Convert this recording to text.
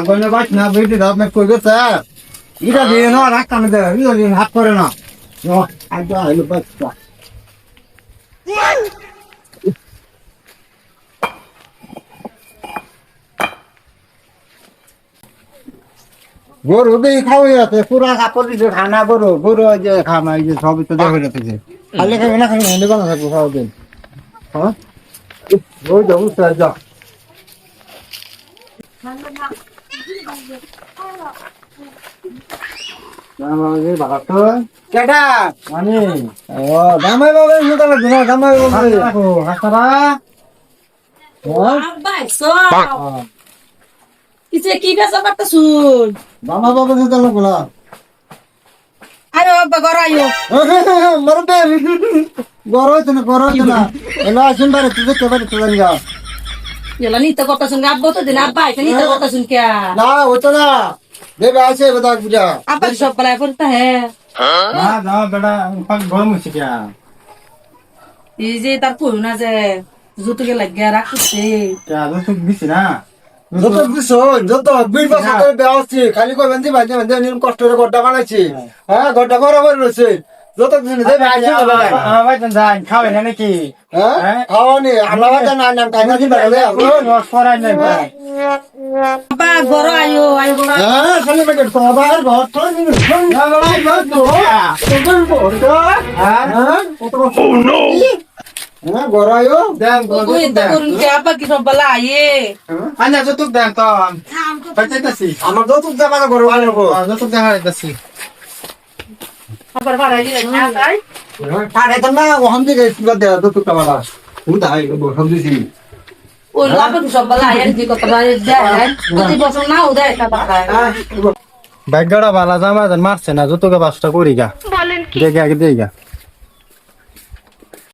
আগুনে বাস না বেটি দাও মে কই গেছে? ইটা দিয়ে না রাখতা না দে ইটা দিয়ে হাত করে না। আজ হলো বাচ্চা গরু দিয়ে খাওয়া যাচ্ছে পুরা কাপড় দিয়ে খানা গরু। গরু ওই যে খানা, এই যে সবই তো দেখে যাচ্ছে খালি খাবি না খালি হেঁটে বানা থাকব খাওয়া দিন হ্যাঁ ওই যাব স্যার যা। মানে। বাবা বাবা। বাবা আরে আব্বা ঘর আইও। মরবে গরম হইছে না গরম হইছে আসুন বারে তুই পারি তুই যা এলা নিতে কথা শুন আব্বা তো দিন আব্বা এটা নিতে কথা শুন কে না হইতো না। দেবে আছে বেদা পূজা আব্বা সব বেলায় করতে হ্যাঁ? না না বেটা গরম হইছে কিয়া এই যে তার কই না যে জুতুকে লাগিয়ে রাখছে। কিয়া তো দিছি না। যত দিছো? যত বিশ বছর ধরে দেওয়া খালি কই বান্ধি বান্ধি বান্ধি কষ্ট করে গড্ডা বানাইছি। হ্যাঁ গড্ডা বরাবর রয়েছে। যত দিন দেবে আছে আমার নাকি? হ্যাঁ? খাওয়ানি আমরা নাম। হ্যাঁ? খালি পেটে তো আবার ঘর তো নিন না লড়াই ঘর তো তোর ঘর তো। কত ও নো। গরায়ো দেন ওই তো করুন কে আব্বা কি সব বেলা আইয়ে আন্যা যতুক দেন তো পাইতেছি আমার যত জামা গরো আনব যতুক দেখা যাইতেছি আবার বাড়াই দিলে না তাই? পারে তো না ওখান থেকে স্কুল দেওয়া তো তুই কামালা ওই কি সব বেলা কি দেয় প্রতি বছর না বাড়ায় জামা মারছে না যতুকে বাসটা করি গা। দেখে আগে দেই গা।